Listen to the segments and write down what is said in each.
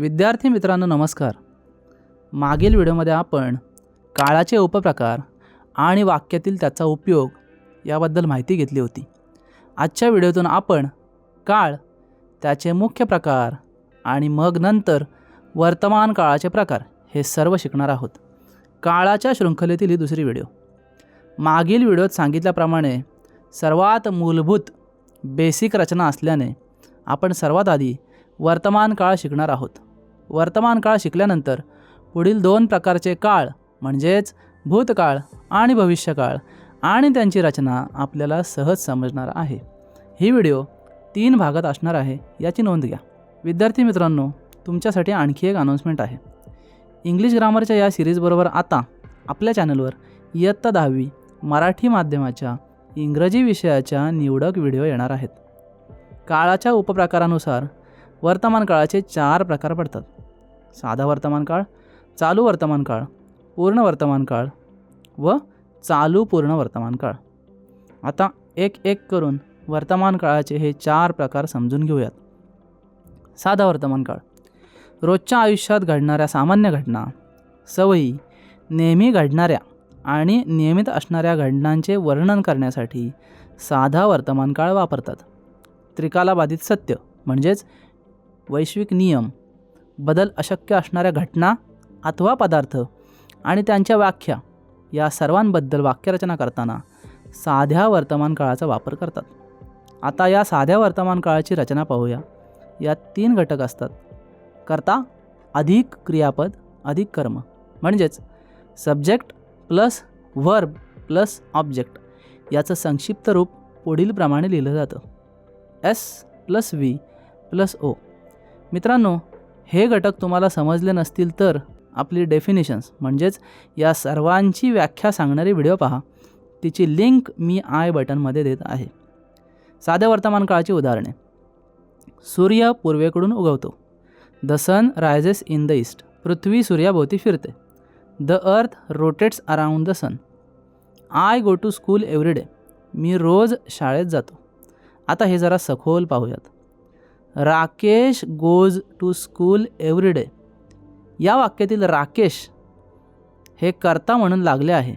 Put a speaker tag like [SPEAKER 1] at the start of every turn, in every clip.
[SPEAKER 1] विद्यार्थी मित्रांनो नमस्कार. मागील व्हिडिओमध्ये आपण काळाचे उपप्रकार आणि वाक्यातील त्याचा उपयोग याबद्दल माहिती घेतली होती. आजच्या व्हिडिओतून आपण काळ त्याचे मुख्य प्रकार आणि मग नंतर वर्तमान काळाचे प्रकार हे सर्व शिकणार आहोत. काळाच्या शृंखलेतील ही दुसरी व्हिडिओ. मागील व्हिडिओत सांगितल्याप्रमाणे सर्वात मूलभूत बेसिक रचना असल्याने आपण सर्वात आधी वर्तमान काळ शिकणार आहोत. वर्तमान काळ शिकल्यानंतर पुढील दोन प्रकारचे काळ म्हणजेच भूतकाळ आणि भविष्यकाळ आणि त्यांची रचना आपल्याला सहज समजणार आहे. ही व्हिडिओ तीन भागात असणार आहे याची नोंद घ्या. विद्यार्थी मित्रांनो तुमच्यासाठी आणखी एक अनाउन्समेंट आहे. इंग्लिश ग्रामरच्या या सिरीजबरोबर आता आपल्या चॅनलवर इयत्ता दहावी मराठी माध्यमाच्या इंग्रजी विषयाच्या निवडक व्हिडिओ येणार आहेत. काळाच्या उपप्रकारानुसार वर्तमान काळाचे चार प्रकार पडतात. साधा वर्तमान काळ चालू वर्तमान काळ पूर्ण वर्तमान काळ व चालू पूर्ण वर्तमान काळ. आता एक एक करून वर्तमान काळाचे हे चार प्रकार समजून घेऊयात. साधा वर्तमान काळ. रोजच्या आयुष्यात घडणाऱ्या सामान्य घटना सवयी नेहमी घडणाऱ्या आणि नियमित असणाऱ्या घटनांचे वर्णन करण्यासाठी साधा वर्तमान काळ वापरतात. त्रिकालाबाधित सत्य म्हणजेच वैश्विक नियम बदल अशक्य असणाऱ्या घटना अथवा पदार्थ आणि त्यांच्या व्याख्या या सर्वांबद्दल वाक्यरचना करताना साध्या वर्तमान काळाचा वापर करतात. आता या साध्या वर्तमान काळाची रचना पाहूया. यात तीन घटक असतात. करता अधिक क्रियापद अधिक कर्म. म्हणजेच subject plus verb plus object याचं संक्षिप्त रूप पुढीलप्रमाणे लिहिलं जातं. S plus V plus O मित्रांनो हे घटक तुम्हाला समजले नसतील तर आपली डेफिनेशन्स म्हणजेच या सर्वांची व्याख्या सांगणारी व्हिडिओ पहा. तिची लिंक मी आय बटनमध्ये देत आहे. साध्या वर्तमान काळाची उदाहरणे. सूर्य पूर्वेकडून उगवतो. The sun rises in the east पृथ्वी सूर्याभोवती फिरते. The earth rotates around the sun I go to school every day मी रोज शाळेत जातो. आता हे जरा सखोल पाहूयात. Rakesh goes to school every day. या वाक्यातील राकेश हे कर्ता म्हणून लागले आहे.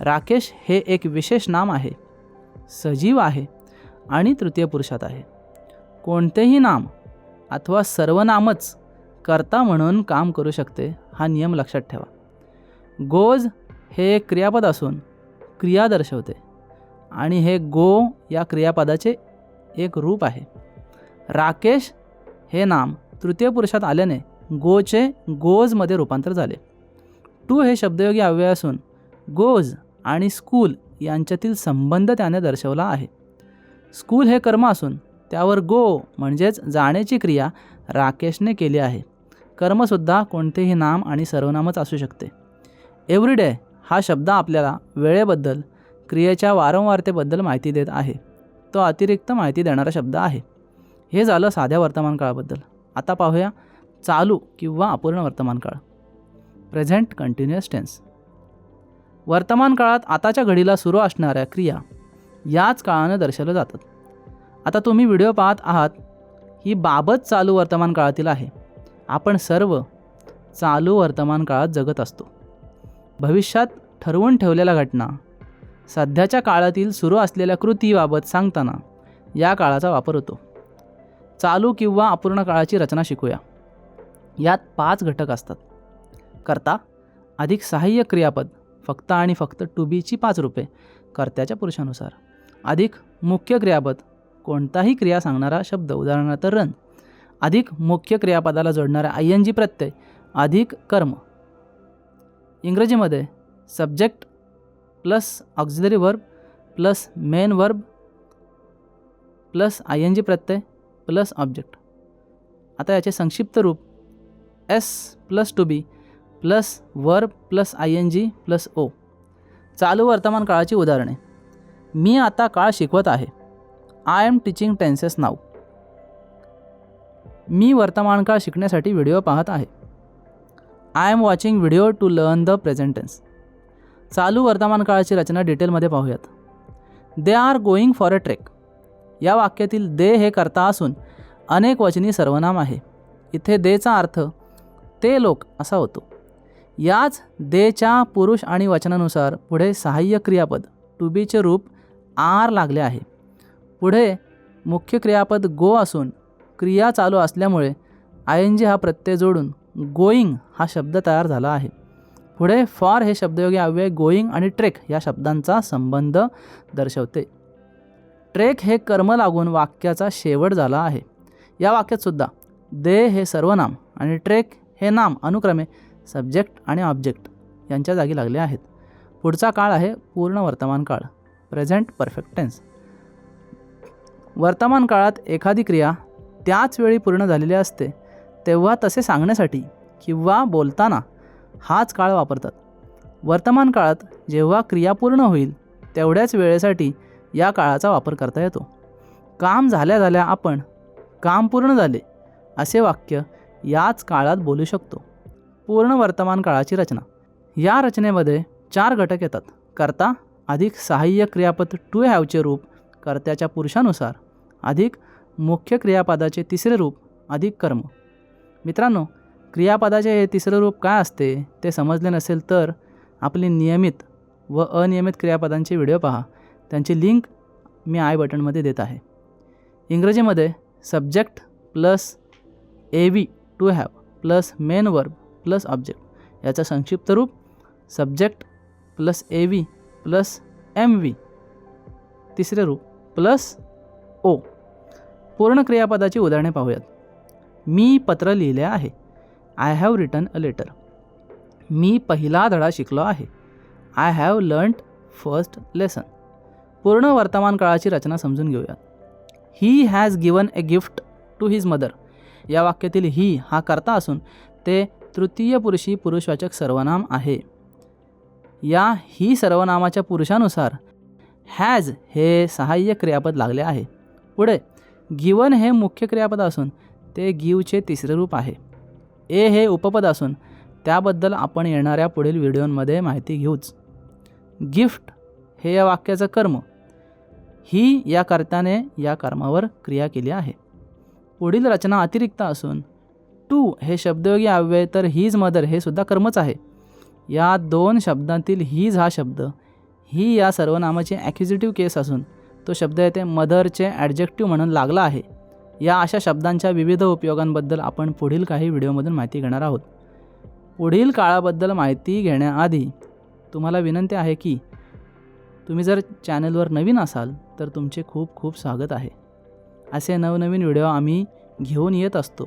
[SPEAKER 1] राकेश हे एक विशेष नाम आहे. सजीव आहे आणि तृतीय पुरुषात आहे. कोणतेही नाम अथवा सर्वनामच कर्ता म्हणून काम करू शकते हा नियम लक्षात ठेवा. गोज हे एक क्रियापद असून क्रिया दर्शवते आणि हे गो या क्रियापदाचे एक रूप आहे. राकेश हे नाम तृतीय पुरुषात आल्याने गोचे गोजमध्ये रूपांतर झाले. टू हे शब्दयोगी अव्यय असून गोज आणि स्कूल यांच्यातील संबंध त्याने दर्शवला आहे. स्कूल हे कर्म असून त्यावर गो म्हणजेच जाण्याची क्रिया राकेशने केली आहे. कर्मसुद्धा कोणतेही नाम आणि सर्वनामच असू शकते. एव्हरीडे हा शब्द आपल्याला वेळेबद्दल क्रियेच्या वारंवारतेबद्दल माहिती देत आहे. तो अतिरिक्त माहिती देणारा शब्द आहे. हे झालं साध्या वर्तमान काळाबद्दल. आता पाहूया चालू किंवा अपूर्ण वर्तमान काळ. प्रेझेंट कंटिन्युअस टेन्स वर्तमान काळात आताच्या घडीला सुरू असणाऱ्या क्रिया याच काळानं दर्शवल्या जातात. आता तुम्ही व्हिडिओ पाहत आहात ही बाबत चालू वर्तमान काळातील आहे. आपण सर्व चालू वर्तमान काळात जगत असतो. भविष्यात ठरवून ठेवलेल्या घटना सध्याच्या काळातील सुरू असलेल्या कृतीबाबत सांगताना या काळाचा वापर होतो. चालू किंवा अपूर्ण काळाची रचना शिकूया. यात पाच घटक असतात. कर्ता अधिक सहाय्य क्रियापद फक्त आणि फक्त टू बीची पाच रुपये कर्त्याच्या पुरुषानुसार. अधिक मुख्य क्रियापद कोणताही क्रिया सांगणारा शब्द उदाहरणार्थ रन अधिक मुख्य क्रियापदाला जोडणारा आय एन जी प्रत्यय अधिक कर्म. इंग्रजीमध्ये subject plus auxiliary verb plus main verb plus I N G Pratyaya plus object. आता याचे संक्षिप्त रूप. S plus to be plus verb plus I N G plus O चालू वर्तमान काळाची उदाहरणे. मी आता काळ शिकवत आहे. I am teaching tenses now मी वर्तमान काळ शिकण्यासाठी व्हिडिओ पाहत आहे. I am watching video to learn the present tense चालू वर्तमान काळाची रचना डिटेलमध्ये पाहूयात. They are going for a trek या वाक्यातील दे हे कर्ता असून अनेक वचनी सर्वनाम आहे. इथे देचा अर्थ ते लोक असा होतो. याच देच्या पुरुष आणि वचनानुसार पुढे सहाय्य क्रियापद टू बीचे रूप आर लागले आहे. पुढे मुख्य क्रियापद गो असून क्रिया चालू असल्यामुळे आय एन जी हा प्रत्यय जोडून गोईंग हा शब्द तयार झाला आहे. पुढे फॉर हे शब्दयोगी अव्यय गोईंग आणि ट्रेक या शब्दांचा संबंध दर्शवते. ट्रेक हे कर्म लागून वाक्याचा शेवट झाला आहे. या वाक्यातसुद्धा दे हे सर्वनाम आणि ट्रेक हे नाम अनुक्रमे सब्जेक्ट आणि ऑब्जेक्ट यांच्या जागी लागले आहेत. पुढचा काळ आहे पूर्ण वर्तमान काळ प्रेझेंट परफेक्ट टेन्स. वर्तमान काळात एखादी क्रिया त्याच वेळी पूर्ण झालेली असते तेव्हा तसे सांगण्यासाठी किंवा बोलताना हाच काळ वापरतात. वर्तमान काळात जेव्हा क्रिया पूर्ण होईल तेवढ्याच वेळेसाठी या काळाचा वापर करता येतो. काम झाल्या झाल्या आपण काम पूर्ण झाले असे वाक्य याच काळात बोलू शकतो. पूर्ण वर्तमान काळाची रचना. या रचनेमध्ये चार घटक येतात. कर्ता अधिक सहाय्य क्रियापद टू हॅवचे रूप कर्त्याच्या पुरुषानुसार. अधिक मुख्य क्रियापदाचे तिसरे रूप अधिक कर्म. मित्रांनो क्रियापदाचे हे तिसरं रूप काय असते ते समजले नसेल तर आपली नियमित व अनियमित क्रियापदांचे व्हिडिओ पहा. त्यांची लिंक मी आय बटनमध्ये देत आहे. इंग्रजीमध्ये subject plus A V to have plus main verb plus object याचा संक्षिप्त रूप subject plus A V plus M V तिसरे रूप प्लस ओ पूर्ण क्रियापदाची उदाहरणे पाहूयात. मी पत्र लिहिले आहे. I have written a letter मी पहिला धडा शिकलो आहे. I have learned first lesson पूर्ण वर्तमान काळाची रचना समजून घेऊयात. He has given a gift to his mother या वाक्यातील ही हा कर्ता असून ते तृतीय पुरुषी पुरुषवाचक सर्वनाम आहे. या ही सर्वनामाच्या पुरुषानुसार हॅज हे सहाय्य क्रियापद लागले आहे. पुढे गिवन हे मुख्य क्रियापद असून ते गिवचे तिसरे रूप आहे. ए हे उपपद असून त्याबद्दल आपण येणाऱ्या पुढील व्हिडिओमध्ये माहिती घेऊच. गिफ्ट हे या वाक्याचं कर्म. ही या कर्त्याने या कर्मावर क्रिया केली आहे. पुढील रचना अतिरिक्त असून टू हे शब्दयोगी अव्यय तर हीज मदर हे सुद्धा कर्मच आहे. या दोन शब्दांतील हीज हा शब्द ही या सर्वनामाची ॲक्युजिटिव्ह केस असून तो शब्द येथे मदरचे ॲडजेक्टिव्ह म्हणून लागला आहे. या अशा शब्दांच्या विविध उपयोगांबद्दल आपण पुढील काही व्हिडिओमधून माहिती घेणार आहोत. पुढील काळाबद्दल माहिती घेण्याआधी तुम्हाला विनंती आहे की तुम्ही जर चॅनलवर नवीन असाल तर तुमचे खूप खूप स्वागत आहे. असे नवनवीन व्हिडिओ आम्ही घेऊन येत असतो.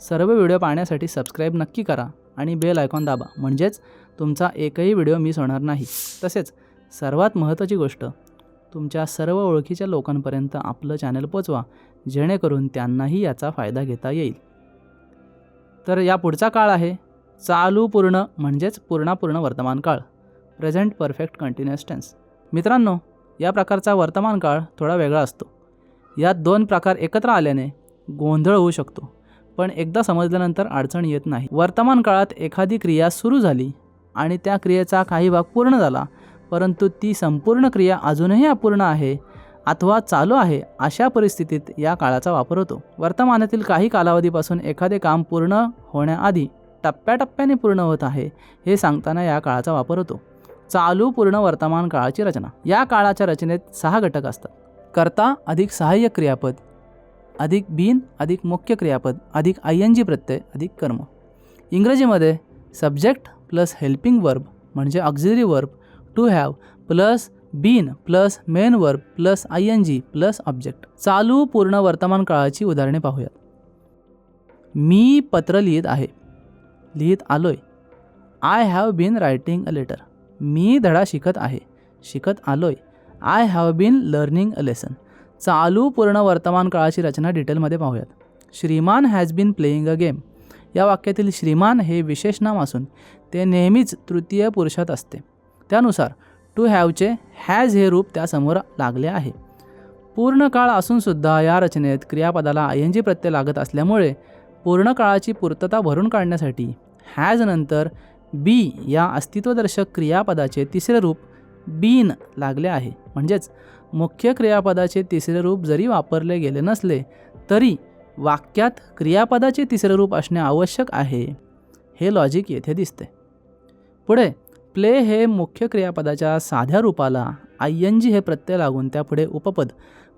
[SPEAKER 1] सर्व व्हिडिओ पाहण्यासाठी सबस्क्राईब नक्की करा आणि बेल आयकॉन दाबा. म्हणजेच तुमचा एकही व्हिडिओ मिस होणार नाही. तसेच सर्वात महत्त्वाची गोष्ट तुमच्या सर्व ओळखीच्या लोकांपर्यंत आपलं चॅनल पोचवा जेणेकरून त्यांनाही याचा फायदा घेता येईल. तर या पुढचा काळ आहे चालू पूर्ण म्हणजेच पूर्णापूर्ण वर्तमान काळ. Present perfect continuous tense. मित्रांनो या प्रकारचा वर्तमान काळ थोडा वेगळा असतो. यात दोन प्रकार एकत्र आल्याने गोंधळ होऊ शकतो पण एकदा समजल्यानंतर अडचण येत नाही. वर्तमान काळात एखादी क्रिया सुरू झाली आणि त्या क्रियेचा काही भाग पूर्ण झाला परंतु ती संपूर्ण क्रिया अजूनही अपूर्ण आहे अथवा चालू आहे अशा परिस्थितीत या काळाचा वापर होतो. वर्तमानातील काही कालावधीपासून एखादे काम पूर्ण होण्याआधी टप्प्याटप्प्याने पूर्ण होत आहे हे सांगताना या काळाचा वापर होतो. चालू पूर्ण वर्तमान काळाची रचना. या काळाच्या रचनेत सहा घटक असतात. कर्ता अधिक सहाय्य क्रियापद अधिक बिन अधिक मुख्य क्रियापद अधिक आय एन जी प्रत्यय अधिक कर्म. इंग्रजीमध्ये सब्जेक्ट प्लस हेल्पिंग वर्ब म्हणजे auxiliary verb to have plus been plus main verb plus I N G plus object चालू पूर्ण वर्तमान काळाची उदाहरणे पाहूयात. मी पत्र लिहित आहे. लिहित आलोय. I have been writing a letter मी धडा शिकत आहे. शिकत आलोय. I have been learning a lesson चालू पूर्ण वर्तमान काळाची रचना डिटेलमध्ये पाहूयात. श्रीमान has been playing a game या वाक्यातील श्रीमान हे विशेष नाम असून ते नेहमीच तृतीय पुरुषात असते. त्यानुसार टू हॅवचे हॅज हे रूप त्यासमोर लागले आहे. पूर्ण काळ असूनसुद्धा या रचनेत क्रियापदाला आय एन जी प्रत्यय लागत असल्यामुळे पूर्ण काळाची पूर्तता भरून काढण्यासाठी हॅज नंतर बी या अस्तित्वदर्शक क्रियापदाचे तिसरे रूप बीन लागले आहे. म्हणजेच मुख्य क्रियापदाचे तिसरे रूप जरी वापरले गेले नसले तरी वाक्यात क्रियापदाचे तिसरे रूप असणे आवश्यक आहे. हे लॉजिक येथे दिसते. पुढे प्ले हे मुख्य क्रियापदाच्या साध्या रूपाला आय एन जी हे प्रत्यय लागून त्यापुढे उपपद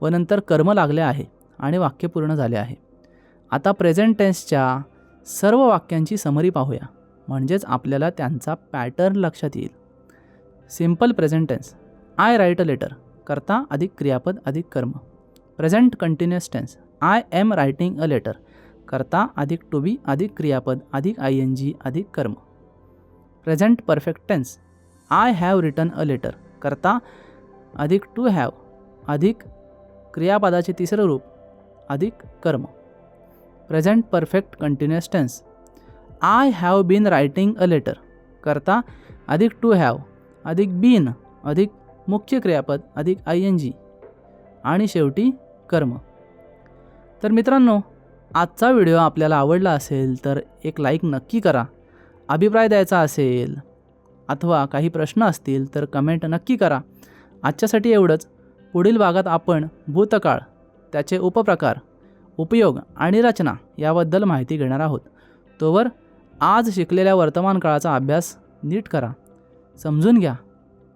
[SPEAKER 1] व नंतर कर्म लागले आहे आणि वाक्य पूर्ण झाले आहे. आता प्रेझेंट टेन्सच्या सर्व वाक्यांची समरी पाहूया. म्हणजेच आपल्याला त्यांचा पॅटर्न लक्षात येईल. Simple present tense I write a letter. करता अधिक क्रियापद अधिक कर्म. Present continuous tense. I am writing a letter. करता अधिक टू बी अधिक क्रियापद अधिक आय एन जी अधिक कर्म. Present perfect tense. I have written a letter. करता अधिक टू हॅव. अधिक क्रियापदाचे तिसरं रूप. अधिक कर्म. Present perfect continuous tense. I have been writing a letter करता अधिक टू हॅव अधिक बीन अधिक मुख्य क्रियापद अधिक आय एन जी आणि शेवटी कर्म. तर मित्रांनो आजचा व्हिडिओ आपल्याला आवडला असेल तर एक लाईक नक्की करा. अभिप्राय द्यायचा असेल अथवा काही प्रश्न असतील तर कमेंट नक्की करा. आजच्यासाठी एवढंच. पुढील भागात आपण भूतकाळ त्याचे उपप्रकार उपयोग आणि रचना याबद्दल माहिती घेणार आहोत. तोवर आज शिकलेल्या वर्तमान काळाचा अभ्यास नीट करा समजून घ्या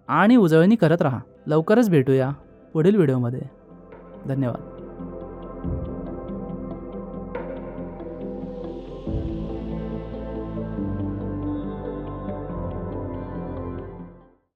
[SPEAKER 1] आणि उजळणी करत राहा. लवकरच भेटूया पुढील व्हिडिओमध्ये. धन्यवाद.